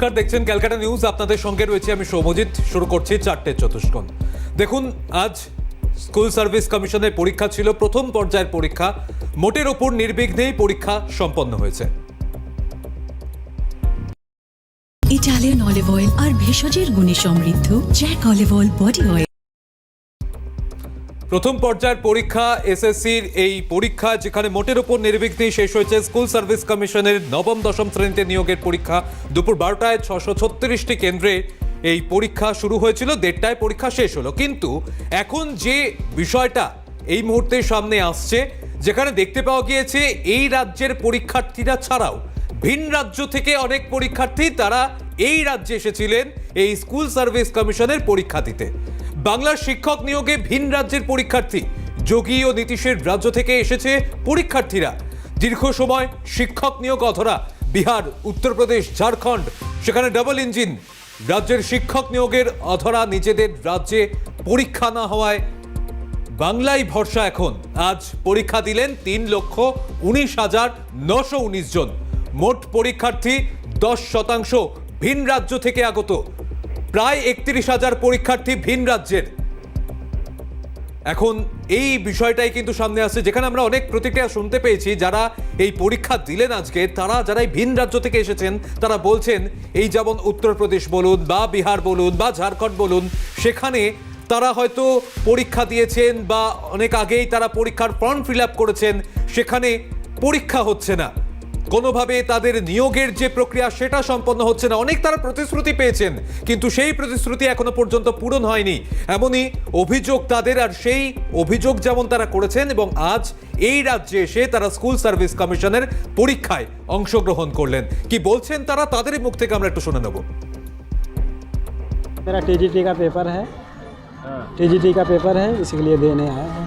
নমস্কার, দেখছেন ক্যালকাটা নিউজ। আপনাদের সঙ্গে রয়েছে আমি সৌমজিৎ শুরু করছি চারটে চতুষ্কোণ। দেখুন, আজ স্কুল সার্ভিস কমিশনের পরীক্ষা ছিল, প্রথম পর্যায়ের পরীক্ষা। মোটের ওপর নির্বিঘ্নেই পরীক্ষা সম্পন্ন হয়েছে। ইটালিয়ান অলিভ অয়েল আর ভেষজের গুণে সমৃদ্ধ। Jack olive oil body oil প্রথম পর্যায়ের পরীক্ষা, এসএসসির এই পরীক্ষা, যেখানে মোটের ওপর নির্বিঘ্নেই শেষ হয়েছে স্কুল সার্ভিস কমিশনের নবম, দশম শ্রেণীতে নিয়োগের পরীক্ষা। দুপুর বারোটায় ছশো ছত্রিশটি কেন্দ্রে এই পরীক্ষা শুরু হয়েছিল, দেড়টায় পরীক্ষা শেষ হলো। কিন্তু এখন যে বিষয়টা এই মুহূর্তে সামনে আসছে, যেখানে দেখতে পাওয়া গিয়েছে, এই রাজ্যের পরীক্ষার্থীরা ছাড়াও ভিন রাজ্য থেকে অনেক পরীক্ষার্থী তারা এই রাজ্যে এসেছিলেন এই স্কুল সার্ভিস কমিশনের পরীক্ষা দিতে। বাংলার শিক্ষক নিয়োগে ভিন রাজ্যের পরীক্ষার্থী। যোগী ও নীতিশের রাজ্য থেকে এসেছে পরীক্ষার্থীরা। দীর্ঘ সময় শিক্ষক নিয়োগ অধরা বিহার উত্তরপ্রদেশ ঝাড়খণ্ড, সেখানে ডাবল ইঞ্জিন রাজ্যের শিক্ষক নিয়োগের অধরা নিজেদের রাজ্যে পরীক্ষা না হওয়ায় বাংলায় ভরসা এখন। আজ পরীক্ষা দিলেন তিন লক্ষ উনিশ হাজার নশো উনিশ জন। মোট পরীক্ষার্থী দশ শতাংশ ভিন রাজ্য থেকে আগত। প্রায় একত্রিশ হাজার পরীক্ষার্থী ভিন রাজ্যের। এখন এই বিষয়টাই কিন্তু সামনে আসছে, যেখানে আমরা অনেক প্রতিক্রিয়া শুনতে পেয়েছি, যারা এই পরীক্ষা দিলেন আজকে, তারা যারা ভিন রাজ্য থেকে এসেছেন, তারা বলছেন, এই যেমন উত্তরপ্রদেশ বলুন, বা বিহার বলুন, বা ঝাড়খণ্ড বলুন, সেখানে তারা হয়তো পরীক্ষা দিয়েছেন, বা অনেক আগেই তারা পরীক্ষার ফর্ম ফিল আপ করেছেন, সেখানে পরীক্ষা হচ্ছে না। কোনোভাবে তাদের নিয়োগের যে প্রক্রিয়া সেটা সম্পন্ন হচ্ছে না অনেক তারা প্রতিশ্রুতি পেয়েছেন কিন্তু সেই প্রতিশ্রুতি এখনো পর্যন্ত পূরণ হয়নি এমনই অভিযোগ তাদের আর সেই অভিযোগ যেমন তারা করেছেন এবং আজ এই রাজ্যে এসে তারা স্কুল সার্ভিস কমিশনের পরীক্ষায় অংশগ্রহণ করলেন কি বলছেন তারা তাদেরই মুখ থেকে আমরা একটু শুনে নেব मेरा टीजीटी का पेपर है टीजीटी का पेपर है इसके लिए देने आया है।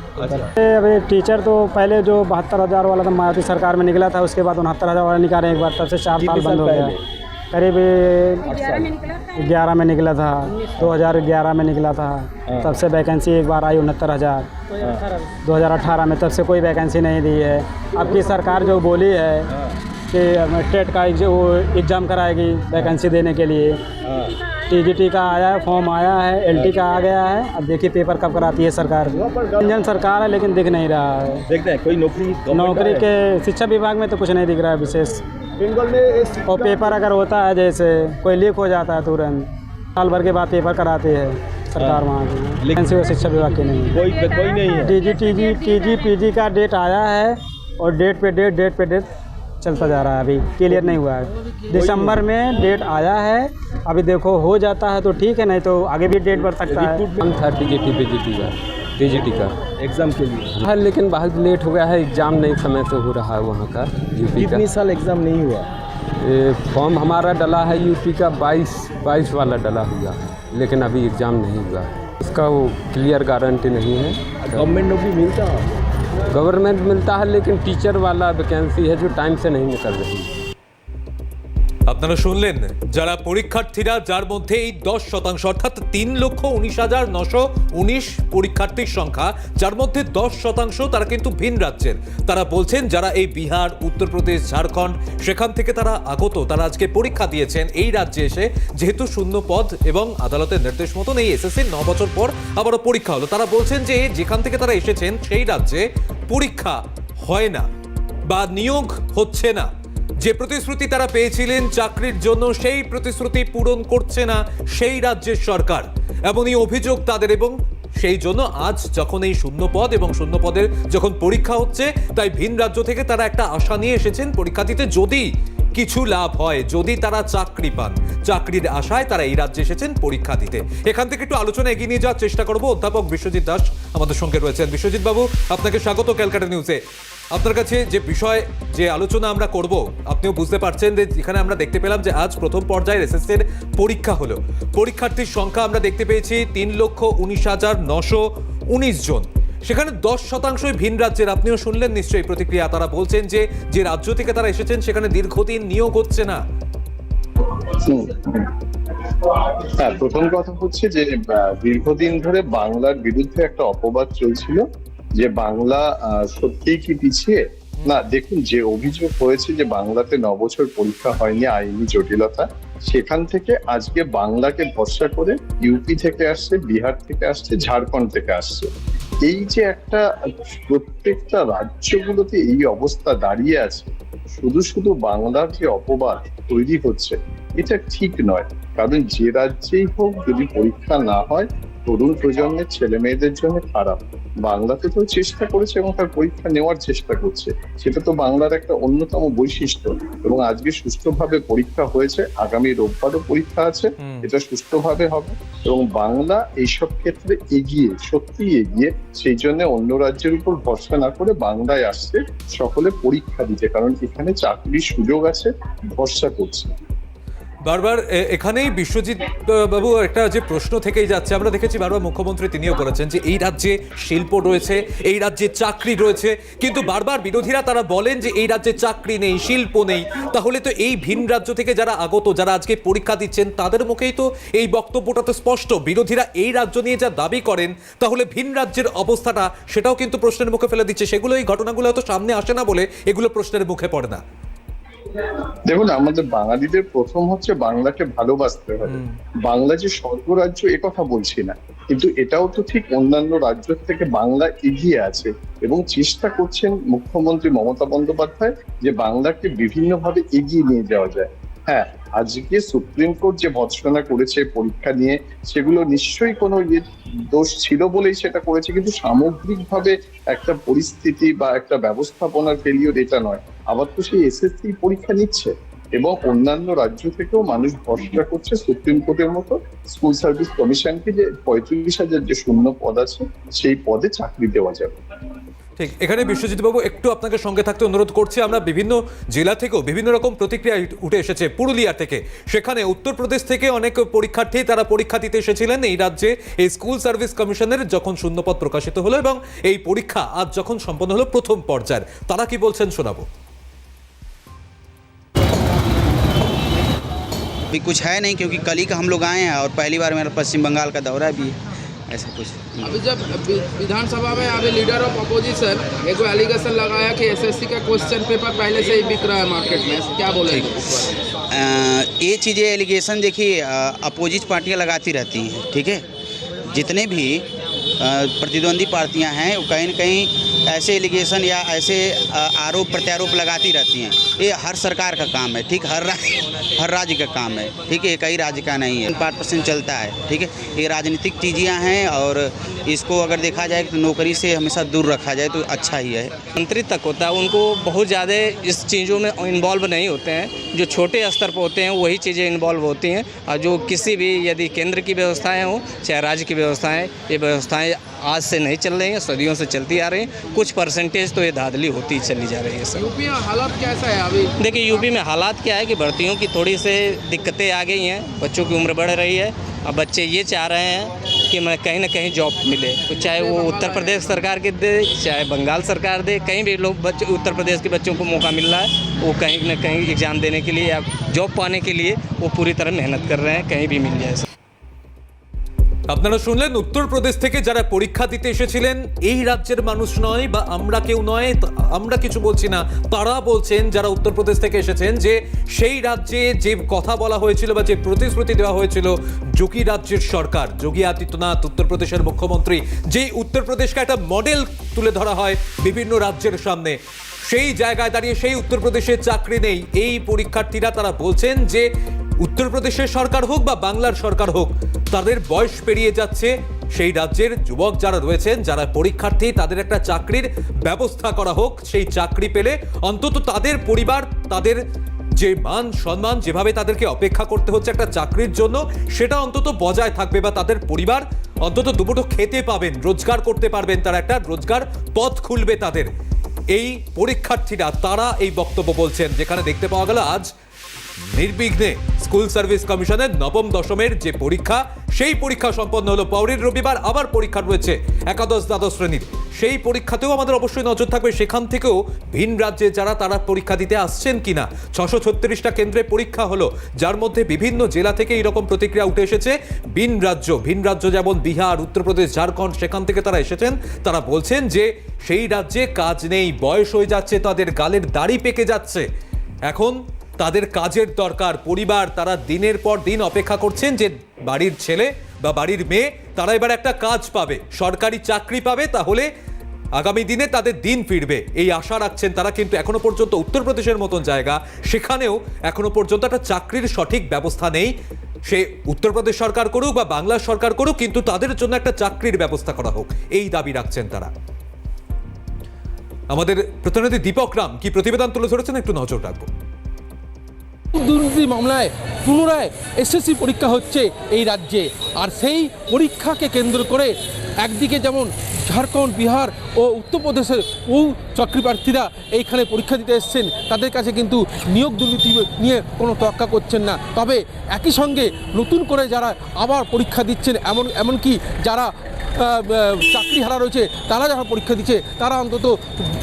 ये अभी टीचर तो पहले जो बहत्तर हज़ार वाला था मायावती सरकार में निकला था उसके बाद उनहत्तर हज़ार वाला निकाले एक बार तब से चार साल बंद हो गया। करीब ग्यारह में निकला था? दो हज़ार ग्यारह में निकला था। तब से वैकेंसी एक बार आई उनहत्तर हज़ार। दो हज़ार अठारह में तब से कोई वैकेंसी नहीं दी है। अब की सरकार जो बोली है कि टेट का वो एग्ज़ाम कराएगी वैकेंसी देने के लिए। टीजीटी का आया है फॉर्म आया है एलटी का आ गया है। अब देखिए पेपर कब कराती है सरकार। इंजन सरकार है लेकिन दिख नहीं रहा है। देखते हैं कोई नौकरी नौकरी के शिक्षा विभाग में तो कुछ नहीं दिख रहा है विशेष। बंगाल में और पेपर अगर होता है जैसे कोई लीक हो जाता है तुरंत साल भर के बाद पेपर कराती है सरकार वहाँ की। वो शिक्षा विभाग की नहीं। कोई कोई नहीं है। T G T G T G P G का डेट आया है और डेट पे डेट डेट पे डेट चलता जा रहा है अभी क्लियर नहीं हुआ है। दिसंबर में डेट आया है अभी देखो हो जाता है तो ठीक है नहीं तो आगे भी डेट बढ़ सकता है। था टीजीटी का टीजीटी का। एग्ज़ाम के लिए। हाँ लेकिन बहुत लेट हो गया है एग्ज़ाम नहीं समय से हो रहा है वहाँ का यूपी का। कितनी साल एग्ज़ाम नहीं हुआ? फॉर्म हमारा डला है यूपी का बाईस बाईस वाला डला हुआ है लेकिन अभी एग्ज़ाम नहीं हुआ है। इसका वो क्लियर गारंटी नहीं है। गवर्नमेंट नौकरी मिलता गवर्नमेंट मिलता है लेकिन टीचर वाला वैकेंसी है जो टाइम से नहीं निकल रही। আপনারা শুনলেন, যারা পরীক্ষার্থীরা, যার মধ্যে এই দশ শতাংশ, অর্থাৎ তিন লক্ষ উনিশ হাজার নশো উনিশ পরীক্ষার্থীর সংখ্যা, যার মধ্যে দশ শতাংশ তারা কিন্তু ভিন রাজ্যের। তারা বলছেন, যারা এই বিহার, উত্তরপ্রদেশ, ঝাড়খণ্ড, সেখান থেকে তারা আগত, তারা আজকে পরীক্ষা দিয়েছেন এই রাজ্যে এসে, যেহেতু শূন্য পদ এবং আদালতের নির্দেশ মতন এই এসএসসির ন বছর পর আবারও পরীক্ষা হলো। তারা বলছেন যে, যেখান থেকে তারা এসেছেন, সেই রাজ্যে পরীক্ষা হয় না বা নিয়োগ হচ্ছে না। যে প্রতিশ্রুতি তারা পেয়েছিলেন চাকরির জন্য, সেই প্রতিশ্রুতি পূরণ করছে না সেই রাজ্যের সরকার। এমনই অভিযোগ তাদের এবং সেই জন্য আজ যখন এই শূন্য পদ এবং শূন্য পদের যখন পরীক্ষা হচ্ছে, তাই ভিন রাজ্য থেকে তারা একটা আশা নিয়ে এসেছেন পরীক্ষা দিতে যদি কিছু লাভ হয়, যদি তারা চাকরি পান। চাকরির আশায় তারা এই রাজ্যে এসেছেন পরীক্ষা দিতে। এখান থেকে একটু আলোচনা এগিয়ে নিয়ে যাওয়ার চেষ্টা করব অধ্যাপক বিশ্বজিৎ দাস আমাদের সঙ্গে রয়েছেন। বিশ্বজিৎ বাবু, আপনাকে স্বাগত ক্যালকাটা নিউজে। আপনার কাছে যে বিষয়, যে আলোচনা আমরা করব, আপনিও বুঝতে পারছেন যে যেখানে আমরা দেখতে পেলাম যে আজ প্রথম পর্যায়ের এসএসসি এর পরীক্ষা হলো। পরীক্ষার্থীর সংখ্যা আমরা দেখতে পেয়েছি তিন লক্ষ উনিশ হাজার নশো উনিশ জন। সেখানে দশ শতাংশই ভিন রাজ্যের, আপনিও শুনলেন নিশ্চয়ই প্রতিক্রিয়া, তারা বলছেন যে যে রাজ্য থেকে তারা এসেছেন সেখানে দীর্ঘদিন নিয়োগ হচ্ছে না। হ্যাঁ প্রথম কথা হচ্ছে যে দীর্ঘদিন ধরে বাংলার বিরুদ্ধে একটা অপবাদ চলছিল। যে বাংলা সত্যিই কি পিছিয়ে? না, দেখুন, যে অভিযোগ হয়েছে যে বাংলাতে ন বছর পরীক্ষা হয়নি, আইনি জটিলতা, সেখান থেকে আজকে বাংলাকে ভরসা করে ইউপি থেকে আসছে, বিহার থেকে আসছে, ঝাড়খণ্ড থেকে আসছে। এই যে একটা প্রত্যেকটা রাজ্যগুলোতে এই অবস্থা দাঁড়িয়ে আছে, শুধু শুধু বাংলার যে অপবাদ তৈরি হচ্ছে, এটা ঠিক নয়। কারণ যে রাজ্যেই হোক যদি পরীক্ষা না হয় তরুণ প্রজন্মের ছেলে মেয়েদের জন্য খারাপ। বাংলাতে তো চেষ্টা করেছে এবং তার পরীক্ষা নেওয়ার চেষ্টা করছে। সেটা তো বাংলার একটা অন্যতম বৈশিষ্ট্য এবং আজকে সুষ্ঠুভাবে পরীক্ষা হয়েছে। আগামী রোববারও পরীক্ষা আছে। এটা সুষ্ঠুভাবে হবে এবং বাংলা এইসব ক্ষেত্রে এগিয়ে সত্যি এগিয়ে সেই জন্য অন্য রাজ্যের উপর ভরসা না করে বাংলায় আসছে। সকলে পরীক্ষা দিতে কারণ এখানে চাকরির সুযোগ আছে ভরসা করছে। বারবার এখানেই বিশ্বজিৎ বাবু, একটা যে প্রশ্ন থেকেই যাচ্ছে, আমরা দেখেছি বারবার মুখ্যমন্ত্রী তিনিও বলেছেন যে এই রাজ্যে শিল্প রয়েছে, এই রাজ্যে চাকরি রয়েছে, কিন্তু বারবার বিরোধীরা তারা বলেন যে এই রাজ্যে চাকরি নেই, শিল্প নেই। তাহলে তো এই ভিন রাজ্য থেকে যারা আগত, যারা আজকে পরীক্ষা দিচ্ছেন, তাদের মুখেই তো এই বক্তব্যটা তো স্পষ্ট। বিরোধীরা এই রাজ্য নিয়ে যা দাবি করেন, তাহলে ভিন রাজ্যের অবস্থাটা, সেটাও কিন্তু প্রশ্নের মুখে ফেলে দিচ্ছে। সেগুলো, এই ঘটনাগুলো হয়তো সামনে আসে না বলে এগুলো প্রশ্নের মুখে পড়ে না। দেখুন আমাদের বাঙালিদের প্রথম হচ্ছে বাংলাকে ভালোবাসতে হবে। বাংলা যে স্বর্গরাজ্য এ কথা বলছি না। কিন্তু এটাও তো ঠিক অন্যান্য রাজ্য থেকে বাংলা এগিয়ে আছে এবং চেষ্টা করছেন মুখ্যমন্ত্রী মমতা বন্দ্যোপাধ্যায় যে বাংলাকে বিভিন্নভাবে এগিয়ে নিয়ে যাওয়া যায়। হ্যাঁ আজকে সুপ্রিম কোর্ট যে ভৎসনা করেছে পরীক্ষা নিয়ে সেগুলো নিশ্চয়ই কোনো ইয়ে দোষ ছিল বলেই সেটা করেছে কিন্তু সামগ্রিকভাবে একটা পরিস্থিতি বা একটা ব্যবস্থাপনার ফেলিওর এটা নয়। আবার তো সেই এসএসসি পরীক্ষা নিচ্ছে এবং অন্যান্য রাজ্য থেকেও মানুষ ভরসা করছে সুপ্রিম কোর্টের মতো স্কুল সার্ভিস কমিশনকে যে পঁয়ত্রিশ হাজার যে শূন্য পদ আছে, সেই পদে চাকরি দেওয়া যাবে। ঠিক, এখানে বিশ্বজিৎ বাবু একটু আপনাকে সঙ্গে থাকতে অনুরোধ করছি। আমরা বিভিন্ন জেলা থেকেও বিভিন্ন রকম প্রতিক্রিয়া উঠে এসেছে পুরুলিয়া থেকে। সেখানে উত্তরপ্রদেশ থেকে অনেক পরীক্ষার্থী তারা পরীক্ষা দিতে এসেছিলেন। এই রাজ্যে এই স্কুল সার্ভিস কমিশনের যখন শূন্যপদ প্রকাশিত হলো এবং এই পরীক্ষা আজ যখন সম্পন্ন হলো প্রথম পর্যায়ের, তারা কি বলছেন শোনাবো? अभी कुछ है नहीं क्योंकि कल ही का हम लोग आए हैं और पहली बार मेरा पश्चिम बंगाल का दौरा भी है। ऐसा कुछ अभी जब विधानसभा में अभी लीडर ऑफ़ अपोजिशन एक एलिगेशन लगाया कि एसएससी का क्वेश्चन पेपर पहले से ही बिक रहा है मार्केट में। क्या बारे ये चीज़ें एलिगेशन देखिए अपोजिट पार्टियाँ लगाती रहती हैं ठीक है? जितने भी प्रतिद्वंदी पार्टियाँ हैं वो कहीं ना कहीं ऐसे एलिगेशन या ऐसे आरोप प्रत्यारोप लगाती रहती हैं। ये हर सरकार का काम है, ठीक? हर राज्य हर राज्य का काम है, ठीक? है कई राज्य का नहीं है। पाँच परसेंट चलता है, ठीक है? ये राजनीतिक चीज़ें हैं और इसको अगर देखा जाए तो नौकरी से हमेशा दूर रखा जाए तो अच्छा ही है। मंत्री तक होता है। उनको बहुत ज़्यादा इस चीज़ों में इन्वॉल्व नहीं होते हैं। जो छोटे स्तर पर होते हैं, वही चीज़ें इन्वॉल्व होती हैं। और जो किसी भी, यदि केंद्र की व्यवस्थाएँ हों, चाहे राज्य की व्यवस्थाएँ, ये व्यवस्थाएँ आज से नहीं चल रही हैं सदियों से चलती आ रही हैं। कुछ परसेंटेज तो ये धाधली होती ही चली जा रही है सर। यूपी में हालात कैसा है अभी? देखिए यूपी में हालात क्या है कि भर्तियों की थोड़ी से दिक्कतें आ गई हैं। बच्चों की उम्र बढ़ रही है। अब बच्चे ये चाह रहे हैं कि मैं कहीं ना कहीं जॉब मिले। तो चाहे वो उत्तर प्रदेश सरकार के दे चाहे बंगाल सरकार दे कहीं भी लोग बच्चे उत्तर प्रदेश के बच्चों को मौका मिल रहा है वो कहीं ना कहीं एग्ज़ाम देने के लिए या जॉब पाने के लिए वो पूरी तरह मेहनत कर रहे हैं कहीं भी मिल जाए আপনারা শুনলেন উত্তরপ্রদেশ থেকে যারা পরীক্ষা দিতে এসেছিলেন, এই রাজ্যের মানুষ নয় বা আমরা কেউ নয় আমরা কিছু বলছি না। তারা বলছেন, যারা উত্তরপ্রদেশ থেকে এসেছেন, যে সেই রাজ্যে যে কথা বলা হয়েছিল বা যে প্রতিশ্রুতি দেওয়া হয়েছিল, যোগী রাজ্যের সরকার, যোগী আদিত্যনাথ, উত্তরপ্রদেশের মুখ্যমন্ত্রী, যে উত্তরপ্রদেশকে একটা মডেল তুলে ধরা হয় বিভিন্ন রাজ্যের সামনে। সেই জায়গায় দাঁড়িয়ে সেই উত্তরপ্রদেশে চাকরি নেই। এই পরীক্ষার্থীরা তারা বলছেন যে উত্তরপ্রদেশের সরকার হোক বা বাংলার সরকার হোক, তাদের বয়স পেরিয়ে যাচ্ছে। সেই রাজ্যের যুবক যারা রয়েছেন, যারা পরীক্ষার্থী, তাদের একটা চাকরির ব্যবস্থা করা হোক। সেই চাকরি পেলে অন্তত তাদের পরিবার, তাদের যে মান সম্মান, যেভাবে তাদেরকে অপেক্ষা করতে হচ্ছে একটা চাকরির জন্য, সেটা অন্তত বজায় থাকবে বা তাদের পরিবার অন্তত দুপুটো খেতে পাবেন, রোজগার করতে পারবেন, তারা একটা রোজগার পথ খুলবে তাদের। এই পরীক্ষার্থীরা তারা এই বক্তব্য বলছেন যেখানে দেখতে পাওয়া গেল আজ নির্বিঘ্নে স্কুল সার্ভিস কমিশনের নবম দশমের যে পরীক্ষা, সেই পরীক্ষা সম্পন্ন হলো পরের রবিবার, আবার পরীক্ষা রয়েছে একাদশ দ্বাদশ শ্রেণির। সেই পরীক্ষাতেও আমাদের অবশ্যই নজর থাকবে, সেখান থেকেও ভিন রাজ্যে যারা তারা পরীক্ষা দিতে আসছেন কিনা। ছশো ছত্রিশটা কেন্দ্রে পরীক্ষা হলো, যার মধ্যে বিভিন্ন জেলা থেকে এইরকম প্রতিক্রিয়া উঠে এসেছে। ভিন রাজ্য ভিন রাজ্য যেমন বিহার, উত্তরপ্রদেশ, ঝাড়খণ্ড, সেখান থেকে তারা এসেছেন। তারা বলছেন যে, সেই রাজ্যে কাজ নেই, বয়স হয়ে যাচ্ছে, তাদের গালের দাড়ি পেকে যাচ্ছে। এখন তাদের কাজের দরকার। পরিবার তারা দিনের পর দিন অপেক্ষা করছেন যে বাড়ির ছেলে বা বাড়ির মেয়ে তারা এবার একটা কাজ পাবে, সরকারি চাকরি পাবে, তাহলে আগামী দিনে তাদের দিন ফিরবে। এই আশা রাখছেন তারা, কিন্তু এখনও পর্যন্ত উত্তরপ্রদেশের মতন জায়গা। সেখানেও এখনও পর্যন্ত একটা চাকরির সঠিক ব্যবস্থা নেই। সে উত্তরপ্রদেশ সরকার করুক বা বাংলা সরকার করুক, কিন্তু তাদের জন্য একটা চাকরির ব্যবস্থা করা হোক। এই দাবি রাখছেন তারা। আমাদের প্রতিনিধি দীপক রাম, কি প্রতিবেদন তুলে ধরেছেন? একটু নজর রাখব। দুর্নীতি মামলায় পুনরায় এসএসসি পরীক্ষা হচ্ছে এই রাজ্যে। আর সেই পরীক্ষাকে কেন্দ্র করে একদিকে যেমন ঝাড়খণ্ড, বিহার ও উত্তরপ্রদেশের বহু চাকরি প্রার্থীরা এইখানে পরীক্ষা দিতে এসছেন, তাদের কাছে কিন্তু নিয়োগ দুর্নীতি নিয়ে কোনো তোয়াক্কা করছেন না। তবে একই সঙ্গে নতুন করে যারা আবার পরীক্ষা দিচ্ছেন, এমন, এমনকি যারা চাকরি হারা রয়েছে, তারা যারা পরীক্ষা দিচ্ছে, তারা অন্তত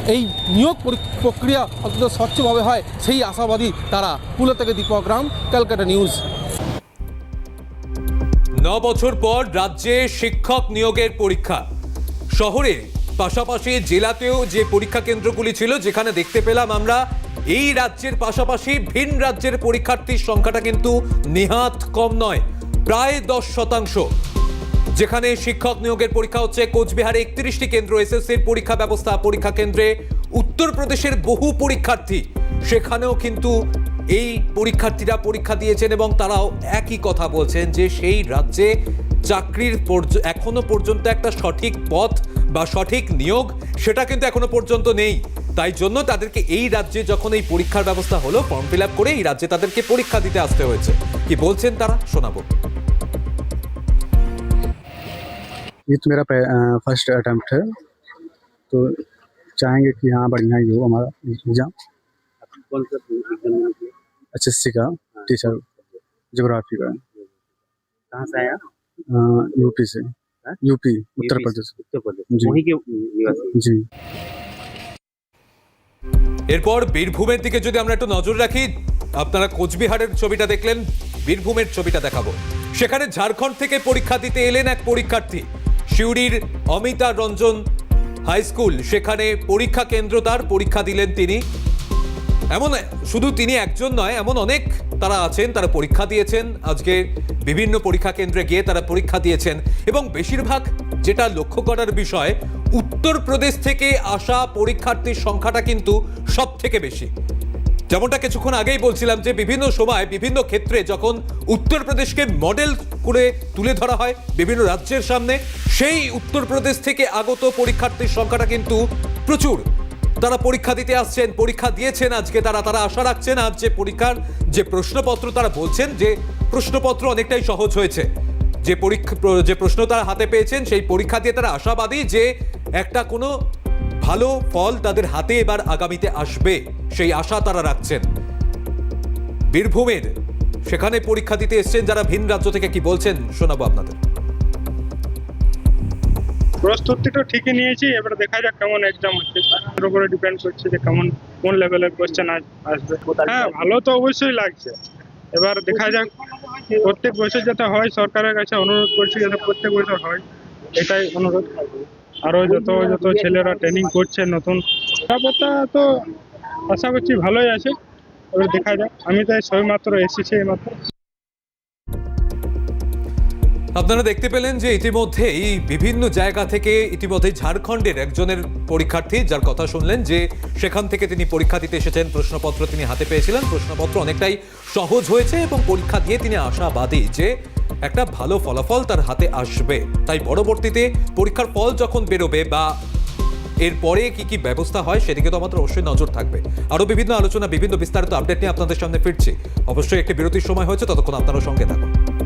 এই নিয়োগ পরী- প্রক্রিয়া অন্তত স্বচ্ছভাবে হয়, সেই আশাবাদী তারা। পুলো থেকে দীপক রাম, ক্যালকাটা নিউজ। ন বছর পর রাজ্যে শিক্ষক নিয়োগের পরীক্ষা। শহরে পাশাপাশি জেলাতেও যে পরীক্ষা কেন্দ্রগুলি ছিল, যেখানে দেখতে পেলাম আমরা, এই রাজ্যের পাশাপাশি ভিন রাজ্যের পরীক্ষার্থীর সংখ্যাটা কিন্তু নিহাত কম নয়, প্রায় দশ শতাংশ। যেখানে শিক্ষক নিয়োগের পরীক্ষা হচ্ছে কোচবিহারে একত্রিশটি কেন্দ্র, এসএসসির পরীক্ষা ব্যবস্থা, পরীক্ষা কেন্দ্রে উত্তরপ্রদেশের বহু পরীক্ষার্থী। সেখানেও কিন্তু এই পরীক্ষার্থীরা পরীক্ষা দিয়েছেন এবং তারাও একই কথা বলছেন যে সেই রাজ্যে চাকরির পর্য- এখনো পর্যন্ত একটা সঠিক পথ বা সঠিক নিয়োগ সেটা কিন্তু এখনো পর্যন্ত নেই তাই জন্য তাদেরকে এই রাজ্যে যখন এই পরীক্ষার ব্যবস্থা হলো ফর্ম ফিল আপ করে এই রাজ্যে তাদেরকে পরীক্ষা দিতে আসতে হয়েছে কি বলছেন তারা শোনাবো ये तो मेरा फर्स्ट अटैम्प्ट है तो चाहेंगे कि हाँ बढ़िया ही हो हमारा एग्ज़ाम कौन सा एग्जाम एच एस सी का टीचर जोग्राफी का कहाँ से आया यूपी से यूपी उत्तर प्रदेश उत्तर प्रदेश जी। वहीं के निवासी जी এরপর বীরভূমের দিকে যদি আমরা একটু নজর রাখি আপনারা কোচবিহারের ছবিটা দেখলেন বীরভূমের ছবিটা দেখাবো সেখানে ঝাড়খণ্ড থেকে পরীক্ষা দিতে এলেন এক পরীক্ষার্থী সিউড়ির অমিতা রঞ্জন হাই স্কুল সেখানে পরীক্ষা কেন্দ্র তার পরীক্ষা দিলেন তিনি এমন শুধু তিনি একজন নয়, এমন অনেক তারা আছেন, তারা পরীক্ষা দিয়েছেন। আজকে বিভিন্ন পরীক্ষা কেন্দ্রে গিয়ে তারা পরীক্ষা দিয়েছেন। এবং বেশিরভাগ যেটা লক্ষ্য করার বিষয়, উত্তরপ্রদেশ থেকে আসা পরীক্ষার্থীর সংখ্যাটা কিন্তু সব থেকে বেশি। যেমনটা কিছুক্ষণ আগেই বলছিলাম যে, বিভিন্ন সময়, বিভিন্ন ক্ষেত্রে যখন উত্তরপ্রদেশকে মডেল করে তুলে ধরা হয় বিভিন্ন রাজ্যের সামনে, সেই উত্তরপ্রদেশ থেকে আগত পরীক্ষার্থীর সংখ্যাটা কিন্তু প্রচুর। তারা পরীক্ষা দিতে আসছেন, পরীক্ষা দিয়েছেন আজকে, তারা তারা আশা রাখছেন আজ যে পরীক্ষার যে প্রশ্নপত্র তারা বলছেন, যে প্রশ্নপত্র অনেকটাই সহজ হয়েছে। যে পরীক্ষা, যে প্রশ্ন তারা হাতে পেয়েছেন, সেই পরীক্ষা দিয়ে তারা আশাবাদী যে একটা কোনো ভালো ফল তাদের হাতে এবার আগামীতে আসবে, সেই আশা তারা রাখছেন। বীরভূমের সেখানে পরীক্ষা দিতে এসছেন যারা ভিন রাজ্য থেকে, কি বলছেন শোনাবো আপনাদের। প্রস্তুতি তো ঠিকই নিয়েছি, এবার দেখা যাক কেমন এক্সাম হচ্ছে। তার উপরে ডিপেন্ড করছে যে কেমন, কোন লেভেলের কোশ্চেন আসবে। হ্যাঁ ভালো তো অবশ্যই লাগছে। এবার দেখা যাক, প্রত্যেক বছর যাতে হয়, সরকারের কাছে অনুরোধ করছি যাতে প্রত্যেক বছর হয়, এটাই অনুরোধ আরও যত যত ছেলেরা ট্রেনিং করছে নতুন, নিরাপত্তা তো আশা করছি ভালোই আছে। এবার দেখা যাক, আমি তাই সবেমাত্র এসেছি এইমাত্র আপনারা দেখতে পেলেন যে ইতিমধ্যেই বিভিন্ন জায়গা থেকে ইতিমধ্যে ঝাড়খণ্ডের একজনের পরীক্ষার্থী, যার কথা শুনলেন যে সেখান থেকে তিনি পরীক্ষা দিতে এসেছেন, প্রশ্নপত্র তিনি হাতে পেয়েছিলেন। প্রশ্নপত্র অনেকটাই সহজ হয়েছে এবং পরীক্ষা দিয়ে তিনি আশাবাদী যে একটা ভালো ফলাফল তার হাতে আসবে। তাই পরবর্তীতে পরীক্ষার ফল যখন বেরোবে বা এরপরে কি কি ব্যবস্থা হয় সেদিকে তো আমাদের অবশ্যই নজর থাকবে। আরও বিভিন্ন আলোচনা, বিভিন্ন বিস্তারিত আপডেট নিয়ে আপনাদের সামনে ফিরছি। অবশ্যই একটি বিরতির সময় হয়েছে, ততক্ষণ আপনারা সঙ্গে থাকুন।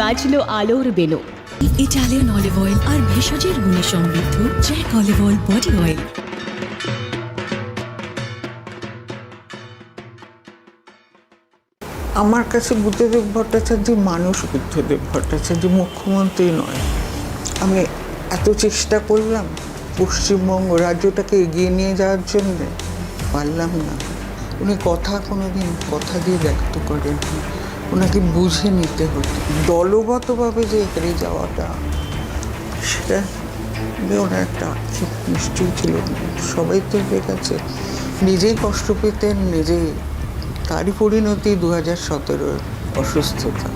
বাজলো আলোর বেলো ইটালিয়ান অলিভ অয়েল আর ভেষজের গুণে সমৃদ্ধ Jack olive oil body oil আমার কাছে বুদ্ধদেব ভট্টাচার্য মানুষ বুদ্ধদেব ভট্টাচার্য মুখ্যমন্ত্রী নয়। আমি এত চেষ্টা করলাম পশ্চিমবঙ্গ রাজ্যটাকে এগিয়ে নিয়ে যাওয়ার জন্য পারলাম না। উনি কথা কোনোদিন কথা দিয়ে ব্যক্ত করেন ওনাকে বুঝে নিতে হতো। দলগতভাবে যে হেরে যাওয়াটা, সেটা ওনার একটা আক্ষেপ নিশ্চয়ই ছিল। সবাই তো হেরে গেছে নিজেই কষ্ট পেতেন, নিজেই তারই পরিণতি দু হাজার সতেরোর অসুস্থতা।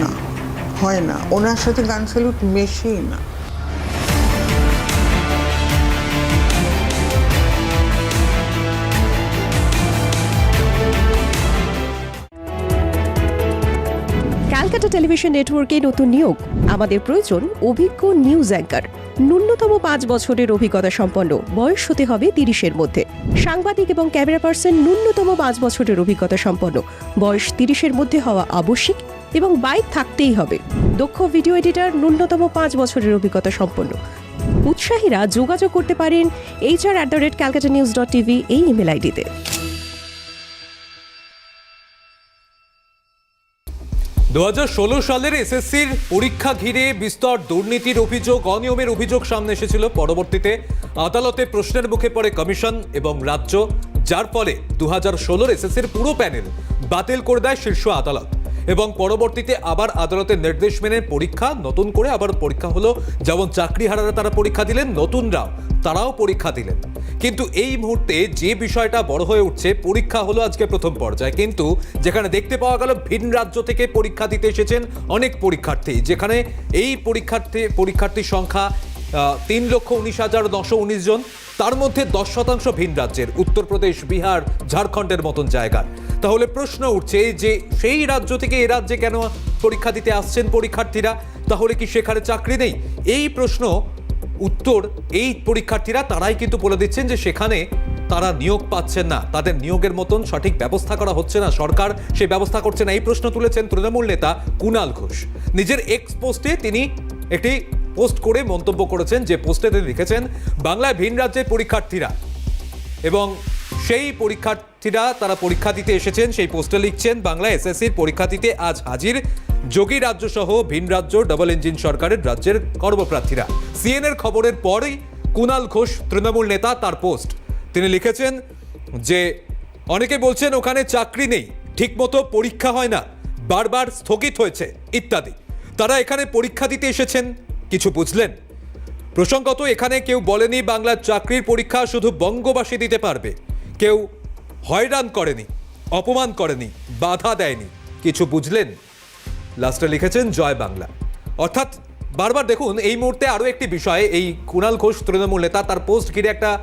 না, হয় না। ওনার সাথে গান স্যালুট মেশেই না। ক্যালকাটা টেলিভিশন নেটওয়ার্কে নতুন নিয়োগ। আমাদের প্রয়োজন অভিজ্ঞ নিউজ অ্যাঙ্কার। ন্যূনতম পাঁচ বছরের অভিজ্ঞতা সম্পন্ন। বয়স হতে হবে তিরিশের মধ্যে। সাংবাদিক এবং ক্যামেরা পার্সন ন্যূনতম পাঁচ বছরের অভিজ্ঞতা সম্পন্ন। বয়স তিরিশের মধ্যে হওয়া আবশ্যিক এবং বাইক থাকতেই হবে। দক্ষ ভিডিও এডিটার ন্যূনতম পাঁচ বছরের অভিজ্ঞতা সম্পন্ন। উৎসাহীরা যোগাযোগ করতে পারেন HR at the rate Calcutta news dot TV এই ইমেল আইডিতে। দু হাজার ষোলো সালের এসএসসির পরীক্ষা ঘিরে বিস্তর দুর্নীতির অভিযোগ, অনিয়মের অভিযোগ সামনে এসেছিল। পরবর্তীতে আদালতে প্রশ্নের মুখে পড়ে কমিশন এবং রাজ্য, যার ফলে দু হাজার ষোলোর এসএসসির পুরো প্যানেল বাতিল করে দেয় শীর্ষ আদালত। এবং পরবর্তীতে আবার আদালতের নির্দেশ মেনে পরীক্ষা, নতুন করে আবার পরীক্ষা হলো। যেমন চাকরিহারারা তারা পরীক্ষা দিলেন নতুনরাও তারাও পরীক্ষা দিলেন। কিন্তু এই মুহূর্তে যে বিষয়টা বড় হয়ে উঠছে, পরীক্ষা হলো আজকে প্রথম পর্যায়ে। কিন্তু যেখানে দেখতে পাওয়া গেল, ভিন রাজ্য থেকে পরীক্ষা দিতে এসেছেন অনেক পরীক্ষার্থী। যেখানে এই পরীক্ষার্থী, পরীক্ষার্থীর সংখ্যা তিন লক্ষ উনিশ হাজার নশো উনিশ জন। তার মধ্যে দশ শতাংশ ভিন রাজ্যের। উত্তরপ্রদেশ, বিহার, ঝাড়খণ্ডের মতন জায়গার। তাহলে প্রশ্ন উঠছে যে, সেই রাজ্য থেকে এ রাজ্যে কেন পরীক্ষা দিতে আসছেন পরীক্ষার্থীরা? তাহলে কি সেখানে চাকরি নেই? এই প্রশ্ন উত্তর এই পরীক্ষার্থীরা, তারাই কিন্তু বলে দিচ্ছেন যে, সেখানে তারা নিয়োগ পাচ্ছেন না। তাদের নিয়োগের মতন সঠিক ব্যবস্থা করা হচ্ছে না। সরকার সে ব্যবস্থা করছে না। এই প্রশ্ন তুলেছেন তৃণমূল নেতা কুনাল ঘোষ। নিজের এক্স পোস্টে তিনি একটি পোস্ট করে মন্তব্য করেছেন, যে পোস্টে তিনি লিখেছেন, বাংলায় ভিন রাজ্যের পরীক্ষার্থীরা। এবং সেই পরীক্ষার্থীরা তারা পরীক্ষা দিতে এসেছেন, সেই পোস্টে লিখছেন বাংলা এসএসসির পরীক্ষা দিতে আজ হাজির যোগী রাজ্য সহ ভিন রাজ্য ডাবল ইঞ্জিন সরকারের রাজ্যের কর্মপ্রার্থীরা। সিএনএর খবরের পরেই কুনাল ঘোষ, তৃণমূল নেতা, তার পোস্ট। তিনি লিখেছেন যে, অনেকে বলছেন ওখানে চাকরি নেই, ঠিকমতো পরীক্ষা হয় না, বারবার স্থগিত হয়েছে, ইত্যাদি। তারা এখানে পরীক্ষা দিতে এসেছেন। কিছু বুঝলেন? প্রসঙ্গত, এখানে কেউ বলেনি বাংলার চাকরির পরীক্ষা শুধু বঙ্গবাসী দিতে পারবে। কেউ হয়রান করেনি, অপমান করেনি, বাধা দেয়নি। কিছু বুঝলেন? লাস্টে লিখেছেন, জয় বাংলা। অর্থাৎ, বারবার দেখুন, এই মুহূর্তে আরও একটি বিষয় এই কুণাল ঘোষ, তৃণমূল নেতা, তার পোস্ট ঘিরে একটা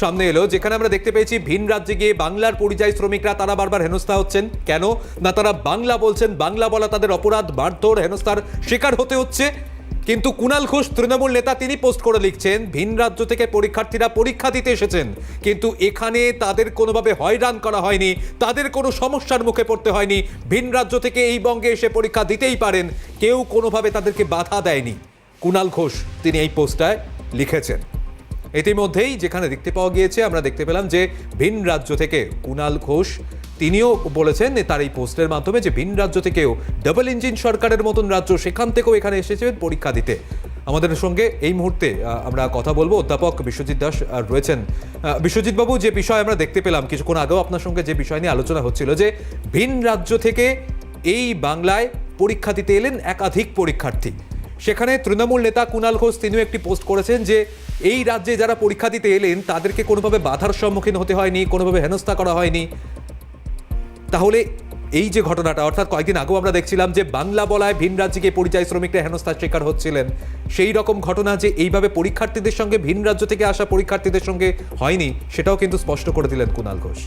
সামনে এলো, যেখানে আমরা দেখতে পেয়েছি, ভিন রাজ্যে গিয়ে বাংলার পরিযায়ী শ্রমিকরা, তারা বারবার হেনস্থা হচ্ছেন। কেন? না, তারা বাংলা বলছেন, বাংলা বলা তাদের অপরাধ, মারধর, হেনস্থার শিকার হতে হচ্ছে। কিন্তু কুণাল ঘোষ তৃণমূল নেতা তিনি পোস্ট করে লিখছেন, ভিন রাজ্য থেকে পরীক্ষার্থীরা পরীক্ষা দিতে এসেছেন, কিন্তু এখানে তাদের কোনোভাবে হয়রান করা হয়নি, তাদের কোনো সমস্যার মুখে পড়তে হয়নি, ভিন রাজ্য থেকে এই বঙ্গে এসে পরীক্ষা দিতেই পারেন, কেউ কোনোভাবে তাদেরকে বাধা দেয়নি। কুণাল ঘোষ তিনি এই পোস্টায় লিখেছেন। ইতিমধ্যেই যেখানে দেখতে পাওয়া গিয়েছে, আমরা দেখতে পেলাম যে ভিন রাজ্য থেকে কুণাল ঘোষ, তিনিও বলেছেন তার এই পোস্টের মাধ্যমে যে ভিন রাজ্য থেকেও ডাবল ইঞ্জিন সরকারের মতন রাজ্য সেখান থেকেও এখানে এসেছেন পরীক্ষা দিতে। আমাদের সঙ্গে এই মুহূর্তে আমরা কথা বলব। অধ্যাপক বিশ্বজিৎ দাস রয়েছেন। বিশ্বজিৎ বাবু যে বিষয় আমরা দেখতে পেলাম, কিছুক্ষণ আগেও আপনার সঙ্গে যে বিষয় নিয়ে আলোচনা হচ্ছিল যে ভিন রাজ্য থেকে এই বাংলায় পরীক্ষা দিতে এলেন একাধিক পরীক্ষার্থী। সেখানে তৃণমূল নেতা কুণাল ঘোষ তিনিও একটি পোস্ট করেছেন যে এই রাজ্যে যারা পরীক্ষা দিতে এলেন, তাদেরকে কোনোভাবে বাধার সম্মুখীন হতে হয়নি, কোনোভাবে হেনস্থা করা হয়নি। তাহলে এই যে ঘটনাটা, অর্থাৎ কয়েকদিন আগেও আমরা দেখছিলাম যে বাংলা বলায় ভিন রাজ্যে গিয়ে পরিযায়ী শ্রমিকরা হেনস্থার শিকার হচ্ছিলেন। সেই রকম ঘটনা যে এইভাবে পরীক্ষার্থীদের সঙ্গে, ভিন রাজ্য থেকে আসা পরীক্ষার্থীদের সঙ্গে হয়নি, সেটাও কিন্তু স্পষ্ট করে দিলেন কুণাল ঘোষ।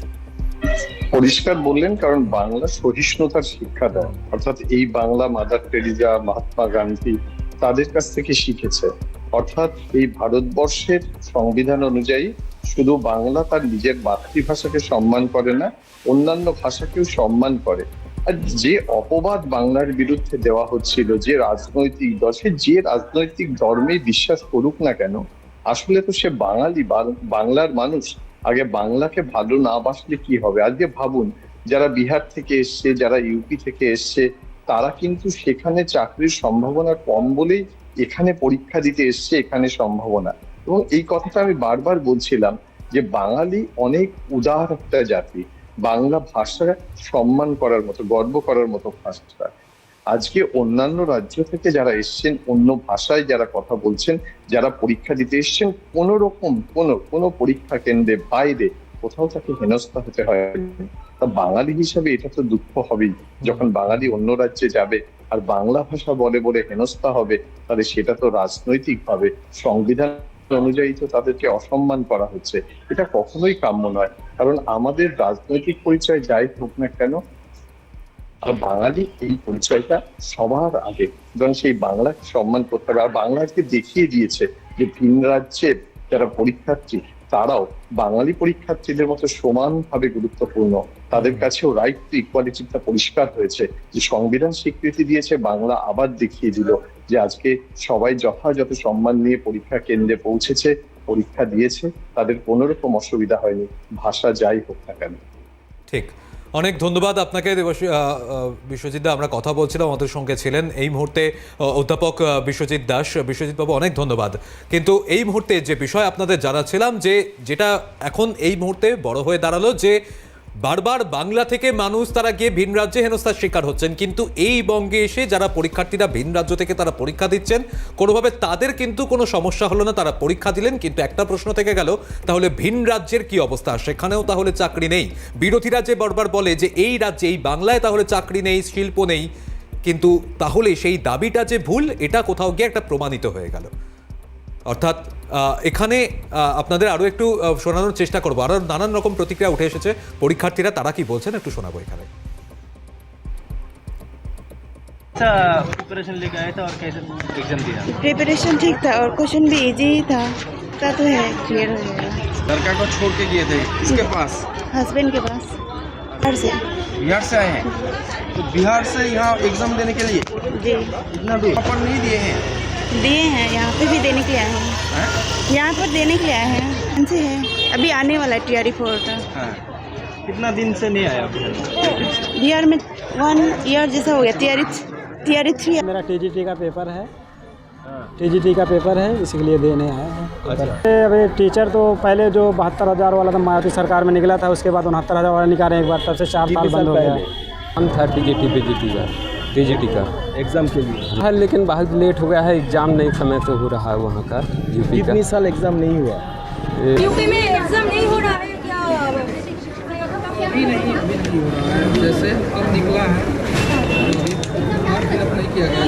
পরিষ্কার বললেন, কারণ বাংলা সহিষ্ণুতার শিক্ষা দেয়। অর্থাৎ এই বাংলা মাদার টেরিজা, মহাত্মা গান্ধী তাদের কাছ থেকে শিখেছে। অর্থাৎ এই ভারতবর্ষের সংবিধান অনুযায়ী শুধু বাংলা তার নিজের মাতৃভাষাকে সম্মান করে না, অন্যান্য ভাষাকেও সম্মান করে। আর যে অপবাদ বাংলার বিরুদ্ধে দেওয়া হচ্ছিল, যে রাজনৈতিক দল, সে যে রাজনৈতিক ধর্মে বিশ্বাস করুক না কেন, আসলে তো সে বাঙালি বাংলার মানুষ। আগে বাংলাকে ভালো না বাসলে কি হবে? আজকে ভাবুন, যারা বিহার থেকে এসছে, যারা ইউপি থেকে এসছে তারা কিন্তু সেখানে চাকরির সম্ভাবনা কম বলেই এখানে পরীক্ষা দিতে এসছে এখানে সম্ভাবনা। এবং এই কথাটা আমি বারবার বলছিলাম যে বাঙালি অনেক উদার একটা জাতি। বাংলা ভাষা সম্মান করার মতো, গর্ব করার মতো ভাষা। আজকে অন্যান্য রাজ্য থেকে যারা এসছেন, অন্য ভাষায় যারা কথা বলছেন, যারা পরীক্ষা দিতে এসছেন কোন রকম কোন কোন পরীক্ষা কেন্দ্রে, বাইরে কোথাও তাকে হেনস্থা হতে হয়। তা বাঙালি হিসাবে এটা তো দুঃখ হবেই। যখন বাঙালি অন্য রাজ্যে যাবে আর বাংলা ভাষা বলে বলে হেনস্থা হবে, তাহলে সেটা তো রাজনৈতিক ভাবে সংবিধান অনুযায়ী তো তাদেরকে অসম্মান করা হচ্ছে। এটা কখনোই কাম্য নয়। কারণ আমাদের রাজনৈতিক পরিচয় যাই হোক না কেন, আর বাঙালি এই পরিচয়টা সবার আগে। সুতরাং সেই বাংলাকে সম্মান করতে হবে। আর বাংলাকে দেখিয়ে দিয়েছে যে ভিন রাজ্যের যারা পরীক্ষার্থী তারাও বাঙালি পরীক্ষার্থীদের মতো সমানভাবে গুরুত্বপূর্ণ। তাদের কাছেও রাইট টু ইকুয়ালিটিটা পরিষ্কার হয়েছে যে সংবিধান স্বীকৃতি দিয়েছে, বাংলা আবার দেখিয়ে দিল যে আজকে সবাই যথাযথ সম্মান নিয়ে পরীক্ষা কেন্দ্রে পৌঁছেছে, পরীক্ষা দিয়েছে, তাদের কোনো রকম অসুবিধা হয়নি। ভাষা যাই হোক না কেন। ঠিক। অনেক ধন্যবাদ আপনাকে বিশ্বজিৎ দা, আমরা কথা বলছিলাম, আমাদের সঙ্গে ছিলেন এই মুহূর্তে অধ্যাপক বিশ্বজিৎ দাস। বিশ্বজিৎ বাবু, অনেক ধন্যবাদ। কিন্তু এই মুহূর্তে যে বিষয় আপনাদের জানাচ্ছিলাম যে, যেটা এখন এই মুহূর্তে বড় হয়ে দাঁড়াল যে বারবার বাংলা থেকে মানুষ তারা গিয়ে ভিন রাজ্যে হেনস্থার শিকার হচ্ছেন। কিন্তু এই বঙ্গে এসে যারা পরীক্ষার্থীরা ভিন রাজ্য থেকে তারা পরীক্ষা দিচ্ছেন, কোনোভাবে তাদের কিন্তু কোনো সমস্যা হলো না, তারা পরীক্ষা দিলেন। কিন্তু একটা প্রশ্ন থেকে গেল, তাহলে ভিন রাজ্যের কি অবস্থা? সেখানেও তাহলে চাকরি নেই। বিরোধীরা যে বারবার বলে যে এই রাজ্যে, এই বাংলায় তাহলে চাকরি নেই, শিল্প নেই, কিন্তু তাহলে সেই দাবিটা যে ভুল, এটা কোথাও গিয়ে একটা প্রমাণিত হয়ে গেল। অর্থাৎ আহ, এখানে আহ, আপনাদের আরও একটু আহ, শোনানোর চেষ্টা করবো আরও নানান রকম প্রতিক্রিয়া উঠে এসেছে পরীক্ষার্থীরা তারা কি বলছেন একটু শোনাবো এখানে अच्छा प्रिपरेशन लेके आया था और कैसे एग्जाम दिया प्रिपरेशन ठीक था और क्वेश्चन भी इजी ही था का तो है क्लियर हो जाएगा लड़का को छोड़ के गए थे किसके पास हस्बैंड के पास घर से बिहार से आए हैं तो बिहार से यहाँ एग्जाम देने के लिए जी इतना दूर पर नहीं दिए हैं दिए हैं यहाँ पे भी देने के लिए आए हैं। यहाँ पर देने के लिए आए हैं। कौन से है। अभी आने वाला है टी आर फोर का। हाँ। कितना दिन से नहीं आया बिहार में? में वन ईयर जैसा हो गया। T R T R three मेरा टीजीटी का पेपर है। टीजीटी का पेपर है इसलिए देने आया है। ये अभी टीचर तो पहले जो बहत्तर हज़ार वाला था मायावती सरकार में निकला था उसके बाद उनहत्तर हज़ार वाला निकाले एक बार तब से चार साल बंद हो गया। हम था टीजीटी पीजीटी का। टीजीटी का। एग्ज़ाम के लिए? हाँ लेकिन बहुत लेट हो गया है एग्ज़ाम नहीं समय से हो रहा है वहाँ का यूपी का। कितनी साल एग्ज़ाम नहीं हुआ? यूपी में एग्ज़ाम नहीं हो रहा है क्या अभी नहीं अभी नहीं हो रहा है। जैसे अब निकला है। किया गया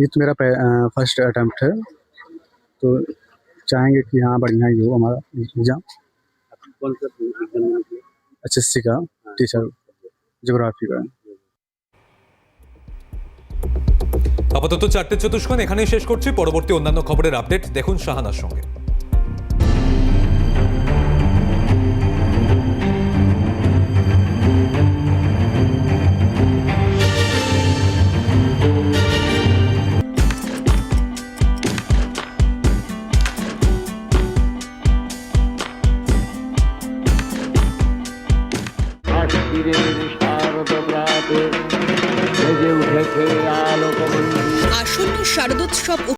ये तो मेरा फ़र्स्ट अटैम्प्ट है। तो चाहेंगे कि हाँ बढ़िया ही हो हमारा एग्ज़ाम? एच एस सी का टीचर আপাতত চারটে চতুষ্কোণ এখানেই শেষ করছি। পরবর্তী অন্যান্য খবরের আপডেট দেখুন শাহানার সঙ্গে।